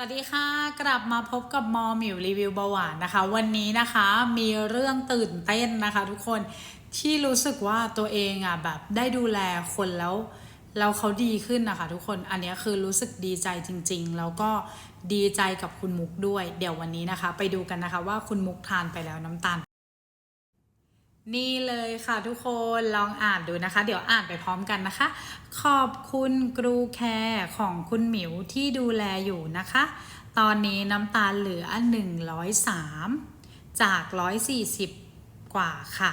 สวัสดีค่ะ กลับมาพบกับมอหมิวรีวิวเบาหวานนะคะ วันนี้นะคะมีเรื่องตื่นเต้นนะคะ ทุกคนที่รู้สึกว่าตัวเองอะแบบได้ดูแลคนแล้วแล้วเขาดีขึ้นนะคะ ทุกคนอันนี้คือรู้สึกดีใจจริง ๆ แล้วก็ดีใจกับคุณมุกด้วย เดี๋ยววันนี้นะคะ ไปดูกันนะคะว่าคุณมุกทานไปแล้วน้ำตาล นี่เลยค่ะทุกคนลองอ่านดูนะคะ เดี๋ยวอ่านไปพร้อมกันนะคะ ขอบคุณกรูแคร์ของคุณหมิวที่ดูแลอยู่นะคะ ตอนนี้น้ำตาลเหลือ 103 จาก 140 กว่าค่ะ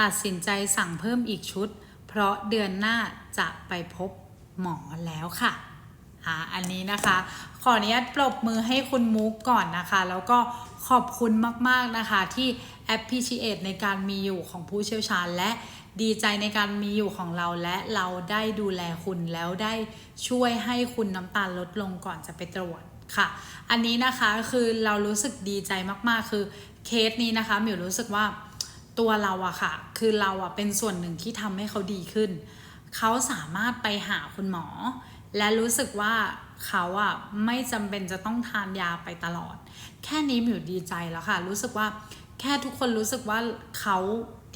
ตัดสินใจสั่งเพิ่มอีกชุด เพราะเดือนหน้าจะไปพบหมอแล้วค่ะ อ่าอันนี้นะคะ ขออนุญาตปรบมือให้คุณมุกก่อนนะคะ แล้วก็ขอบคุณมากๆนะคะที่ appreciate ในการมีอยู่ของผู้เชี่ยวชาญ และดีใจในการมีอยู่ของเราและเราได้ดูแลคุณแล้วได้ช่วยให้คุณน้ำตาลลดลงก่อนจะไปตรวจค่ะ อันนี้นะคะคือเรารู้สึกดีใจมากๆ คือเคสนี้นะคะหมิวรู้สึกว่าตัวเราอะค่ะ คือเราอะเป็นส่วนหนึ่งที่ทำให้เขาดีขึ้น เขาสามารถไปหาคุณหมอ และรู้สึกว่าเขาอะไม่จำเป็นจะต้องทานยาไปตลอด แค่นี้มิวดีใจแล้วค่ะ รู้สึกว่าแค่ทุกคนรู้สึกว่าเขา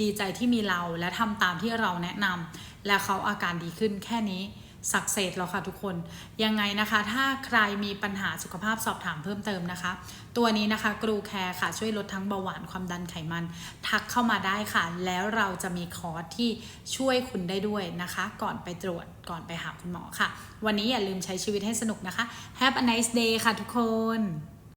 ดีใจที่มีเราและทำตามที่เราแนะนำและเขาอาการดีขึ้นแค่นี้ สักเซสแล้วค่ะทุกคน ยังไงนะคะ ถ้าใครมีปัญหาสุขภาพสอบถามเพิ่มเติมนะคะ ตัวนี้นะคะกรูแคร์ค่ะช่วยลดทั้งเบาหวานความดันไขมัน ทักเข้ามาได้ค่ะ แล้วเราจะมีคอร์สที่ช่วยคุณได้ด้วยนะคะ ก่อนไปตรวจก่อนไปหาคุณหมอค่ะ วันนี้อย่าลืมใช้ชีวิตให้สนุกนะคะ Have a nice day ค่ะทุกคน